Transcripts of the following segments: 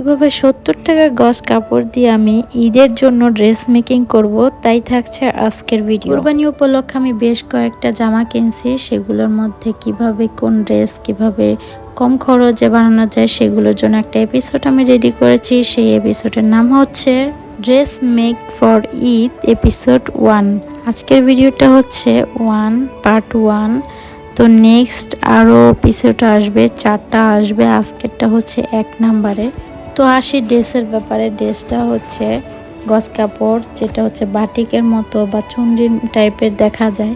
কীভাবে সত্তর টাকা গজ কাপড় দিয়ে আমি ঈদের জন্য ড্রেস মেকিং করব তাই থাকছে আজকের ভিডিও কোরবানি উপলক্ষে আমি বেশ কয়েকটা জামা কিনছি সেগুলোর মধ্যে কীভাবে কোন ড্রেস কীভাবে কম খরচে বানানো যায় সেগুলোর জন্য একটা এপিসোড আমি রেডি করেছি। সেই এপিসোডের নাম হচ্ছে dress make for Eid episode one আজকের ভিডিওটা হচ্ছে ওয়ান পার্ট ওয়ান তো নেক্সট আরও এপিসোড আসবে চারটা আসবে আজকেরটা হচ্ছে এক নাম্বারে তো আসি ড্রেসের ব্যাপারে। ড্রেসটা হচ্ছে গস কাপড়, যেটা হচ্ছে বাটিকের মতো বা চুন্ডি টাইপের দেখা যায়।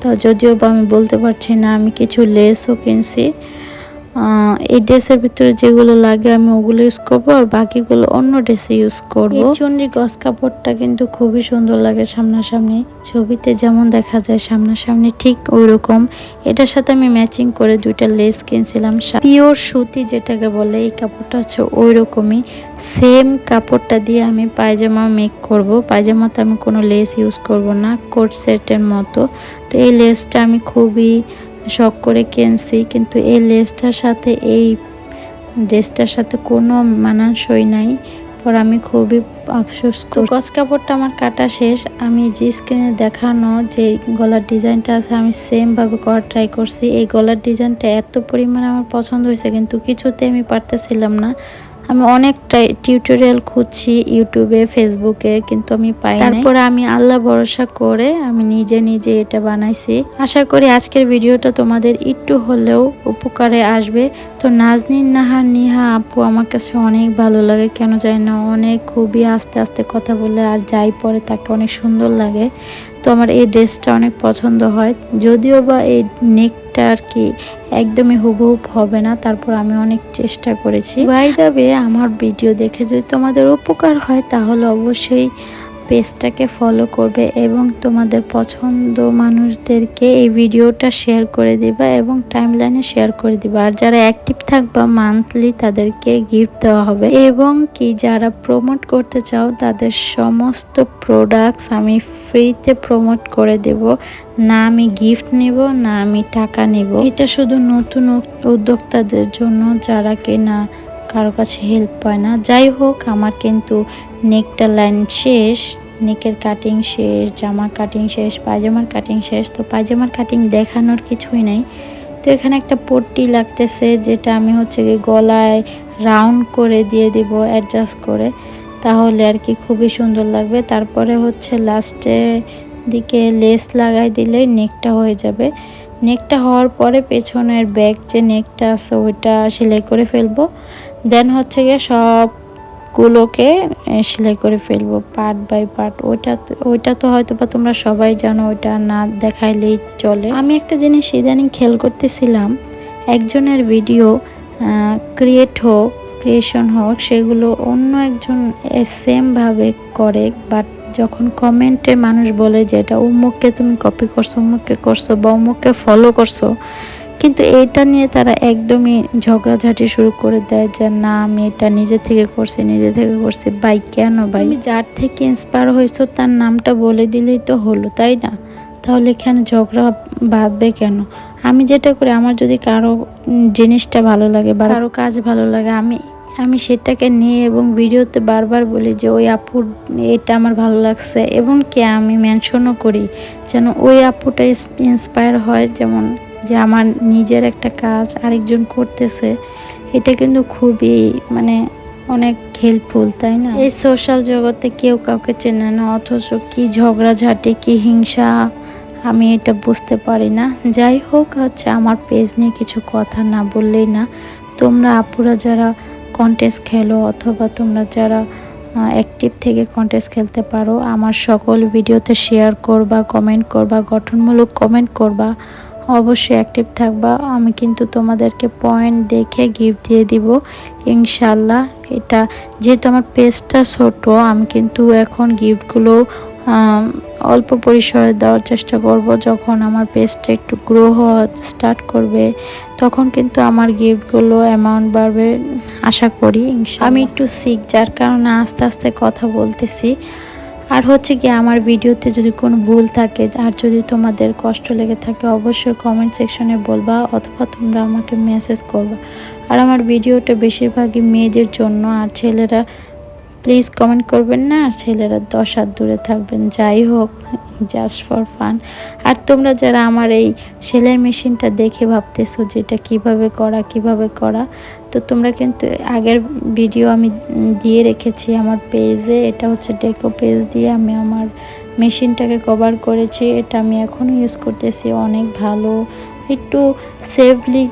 তো যদিও বা আমি বলতে পারছি না, আমি কিছু লেসও কিনছি। এই ড্রেসের ভিতরে যেগুলো লাগে আমি ওগুলো ইউজ করব আর বাকিগুলো অন্য ড্রেসে ইউজ করব। চুন্ডি গস কাপড়টা কিন্তু খুবই সুন্দর লাগে সামনাসামনি। ছবিতে যেমন দেখা যায় সামনাসামনি ঠিক ওই রকম এটার সাথে আমি ম্যাচিং করে দুইটা লেস কিনছিলাম। পিওর সুতি যেটাকে বলে, এই কাপড়টা হচ্ছে ওই রকমই সেম কাপড়টা দিয়ে আমি পায়জামা মেক করব। পায়জামাতে আমি কোনো লেস ইউজ করব না কোট সেটের মতো। তো এই লেসটা আমি খুবই শখ করে কিনছি, কিন্তু এই লেসটার সাথে, এই ড্রেসটার সাথে কোনো মানানসই নাই। পর আমি খুবই আফসোস গস কাপড়টা আমার কাটা শেষ। আমি যে স্ক্রিনে দেখানো যে গলার ডিজাইনটা আছে, আমি সেমভাবে করার ট্রাই করছি। এই গলার ডিজাইনটা এত পরিমাণে আমার পছন্দ হয়েছে, কিন্তু কিছুতে আমি পারতেছিলাম না। আমি অনেক টিউটোরিয়াল খুঁজছি ইউটিউবে ফেসবুকে কিন্তু আমি পাই। তারপরে আমি আল্লাহ ভরসা করে আমি নিজে নিজে এটা বানাইছি। আশা করি আজকের ভিডিওটা তোমাদের একটু হলেও উপকারে আসবে। তো নাজনীন নাহার নিহা আপু, আমার কাছে অনেক ভালো লাগে। কেন জানি না, অনেক খুবই আস্তে আস্তে কথা বলে আর যাই পরে তাকে অনেক সুন্দর লাগে। তো আমার এই ড্রেসটা অনেক পছন্দ হয়। যদিও বা এই নেকটা আর কি একদমই হুবহুব হবে না, তারপর আমি অনেক চেষ্টা করেছি। বাই দাবে আমার ভিডিও দেখে যদি তোমাদের উপকার হয়, তাহলে অবশ্যই পেজটাকে ফলো করবে এবং তোমাদের পছন্দ মানুষদেরকে এই ভিডিওটা শেয়ার করে দিবা এবং টাইমলাইনে শেয়ার করে দিবা। আর যারা অ্যাক্টিভ থাকবা মান্থলি তাদেরকে গিফট দেওয়া হবে। এবং কি, যারা প্রমোট করতে চাও, তাদের সমস্ত প্রোডাক্টস আমি ফ্রিতে প্রমোট করে দেব। না আমি গিফট নেব, না আমি টাকা নেব। এটা শুধু নতুন উদ্যোক্তাদের জন্য, যারা কিনা কারও কাছে হেল্প পায় না। যাই হোক, আমার কিন্তু নেকটা লাইন শেষ নেকের কাটিং শেষ, জামার কাটিং শেষ, পায়জামার কাটিং শেষ। তো পায়জামার কাটিং দেখানোর কিছুই নাই। তো এখানে একটা পট্টি লাগতেছে, যেটা আমি হচ্ছে কি গলায় রাউন্ড করে দিয়ে দিব অ্যাডজাস্ট করে। তাহলে আর কি খুবই সুন্দর লাগবে। তারপরে হচ্ছে লাস্টে দিকে লেস লাগাই দিলে নেকটা হয়ে যাবে। নেকটা হওয়ার পরে পেছনের ব্যাক যে নেকটা আছে, ওইটা সেলাই করে ফেলব। দেন হচ্ছে গিয়ে সবগুলোকে সেলাই করে ফেলব পার্ট বাই পার্ট ওইটা ওইটা তো হয়তো বা তোমরা সবাই জানো, ওইটা না দেখাইলেই চলে। আমি একটা জিনিস ইদানিং খেয়াল করতেছিলাম, একজনের ভিডিও ক্রিয়েট হোক ক্রিয়েশন হোক, সেগুলো অন্য একজন সেমভাবে করে বাট যখন কমেন্টে মানুষ বলে যে এটা উমুককে তুমি কপি করছ উমুককে করছ বা উমুককে ফলো করছ কিন্তু এটা নিয়ে তারা একদমই ঝগড়াঝাটি শুরু করে দেয় যে, না, আমি এটা নিজে থেকে করছি, নিজে থেকে করছি। ভাই, কেন ভাই? তুমি যার থেকে ইন্সপায়ার হয়েছো, তার নামটা বলে দিলেই তো হলো, তাই না? তাহলে এখানে ঝগড়া বাঁধবে কেন? আমি যেটা করি, আমার যদি কারও জিনিসটা ভালো লাগে বা কারও কাজ ভালো লাগে, আমি আমি সেটাকে নিয়ে এবং ভিডিওতে বারবার বলি যে, ওই আপুর এটা আমার ভালো লাগছে। এবং কি আমি মেনশনও করি, যেন ওই আপুটা ইন্সপায়ার হয়, যেমন যে আমার নিজের একটা কাজ আরেকজন করতেছে, এটা কিন্তু খুবই মানে অনেক হেল্পফুল তাই না? এই সোশ্যাল জগতে কেউ কাউকে চেনে না, অথচ কি ঝগড়াঝাটি কি হিংসা, আমি এটা বুঝতে পারি না। যাই হোক হচ্ছে আমার পেজ নিয়ে কিছু কথা না বললেই না। তোমরা আপুরা যারা কন্টেস্ট খেলো, অথবা তোমরা যারা অ্যাক্টিভ থেকে কন্টেস্ট খেলতে পারো, আমার সকল ভিডিওতে শেয়ার করবা কমেন্ট করবা, গঠনমূলক কমেন্ট করবা। অবশ্যই অ্যাক্টিভ থাকবা। আমি কিন্তু তোমাদেরকে পয়েন্ট দেখে গিফট দিয়ে দিব। ইনশাল্লাহ এটা যেহেতু আমার পেজটা ছোট, আমি কিন্তু এখন গিফটগুলো অল্প পরিসরে দেওয়ার চেষ্টা করব। যখন আমার পেজটা একটু গ্রো হওয়া স্টার্ট করবে, তখন কিন্তু আমার গিফটগুলো অ্যামাউন্ট বাড়বে, আশা করি আমি একটু শিখ যার কারণে আস্তে আস্তে কথা বলতেছি। আর হচ্ছে কি আমার ভিডিওতে যদি কোনো ভুল থাকে, আর যদি তোমাদের কষ্ট লেগে থাকে, অবশ্যই কমেন্ট সেকশনে বলবা অথবা তোমরা আমাকে মেসেজ করবা। আর আমার ভিডিওটা বেশিরভাগই মেয়েদের জন্য, আর ছেলেরা প্লিজ কমেন্ট করবেন না, আর ছেলেরা দশ হাত দূরে থাকবেন, যাই হোক জাস্ট ফর ফান আর তোমরা যারা আমার এই সেলাই মেশিনটা দেখে ভাবতেছো যে এটা কীভাবে করা, কীভাবে করা, তো তোমরা কিন্তু আগের ভিডিও আমি দিয়ে রেখেছি আমার পেজে এটা হচ্ছে ডেকো পেজ দিয়ে আমি আমার মেশিনটাকে কভার করেছি। এটা আমি এখনও ইউজ করতেছি, অনেক ভালো। একটু সেফলি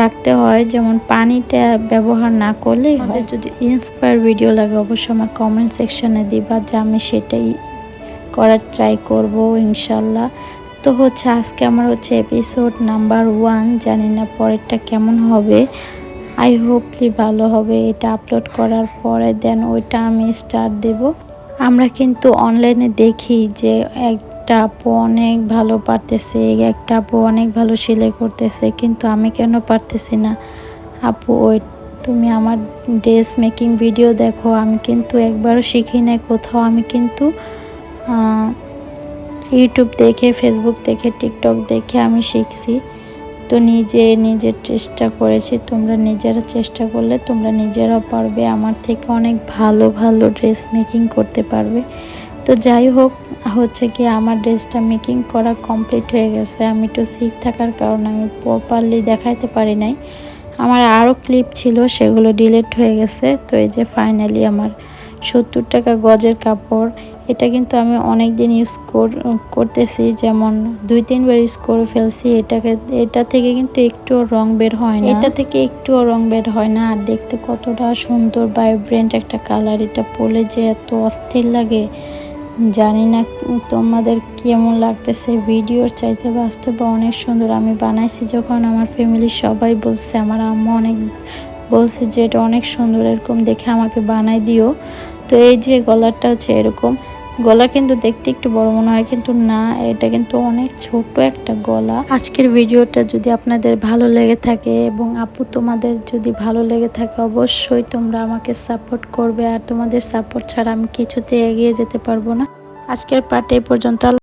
রাখতে হয়, যেমন পানিটা ব্যবহার না করলে আমাদের যদি ইন্সপায়ার ভিডিও লাগে, অবশ্যই আমার কমেন্ট সেকশানে দিবা যে আমি সেটাই করার ট্রাই করব, ইনশাল্লাহ। তো হচ্ছে আজকে আমার হচ্ছে এপিসোড নাম্বার ওয়ান জানি না পরেরটা কেমন হবে। আই হোপলি ভালো হবে, এটা আপলোড করার পরে দেন ওইটা আমি স্টার্ট দেব। আমরা কিন্তু অনলাইনে দেখি যে একটা আপু অনেক ভালো পারতেছে একটা আপু অনেক ভালো সেলাই করতেছে, কিন্তু আমি কেন পারতেছি না? আপু, ওই তুমি আমার ড্রেস মেকিং ভিডিও দেখো, আমি কিন্তু একবারও শিখি নাই কোথাও, আমি কিন্তু ইউটিউব দেখে ফেসবুক দেখে টিকটক দেখে আমি শিখছি। তো নিজে নিজের চেষ্টা করেছি, তোমরা নিজেরা চেষ্টা করলে তোমরা নিজেরাও পারবে, আমার থেকে অনেক ভালো ভালো ড্রেস মেকিং করতে পারবে। তো যাই হোক, হচ্ছে কি আমার ড্রেসটা মেকিং করা কমপ্লিট হয়ে গেছে। আমি একটু সিক থাকার কারণে আমি প্রপারলি দেখাইতে পারি নাই। আমার আরও ক্লিপ ছিল, সেগুলো ডিলিট হয়ে গেছে। তো এই যে ফাইনালি আমার সত্তর টাকা গজের কাপড়, এটা কিন্তু আমি অনেক দিন ইউজ করতেছি। যেমন দুই, তিনবার ইউজ করে ফেলছি। এটাকে, এটা থেকে কিন্তু একটুও রং বের হয় না। এটা থেকে একটুও রং বের হয় না। আর দেখতে কতটা সুন্দর ভাইব্রেন্ট একটা কালার এটা পরে যে এত অস্থির লাগে। জানি না তোমাদের কেমন লাগতেছে ভিডিওর চাইতে বাস্তবে অনেক সুন্দর। আমি বানাইছি যখন আমার ফ্যামিলির সবাই বলছে, আমার আম্মা অনেক বলছে যে এটা অনেক সুন্দর, এরকম দেখে আমাকে বানাই দিও। তো এই যে গলারটা হচ্ছে এরকম। গলা কিন্তু দেখতে একটু বড় মনে হয়, কিন্তু না, এটা কিন্তু অনেক ছোট একটা গলা। আজকের ভিডিওটা যদি আপনাদের ভালো লেগে থাকে এবং আপু তোমাদের যদি ভালো লেগে থাকে, অবশ্যই তোমরা আমাকে সাপোর্ট করবে। আর তোমাদের সাপোর্ট ছাড়া আমি কিছুতে এগিয়ে যেতে পারব না। আজকের পার্ট এই পর্যন্ত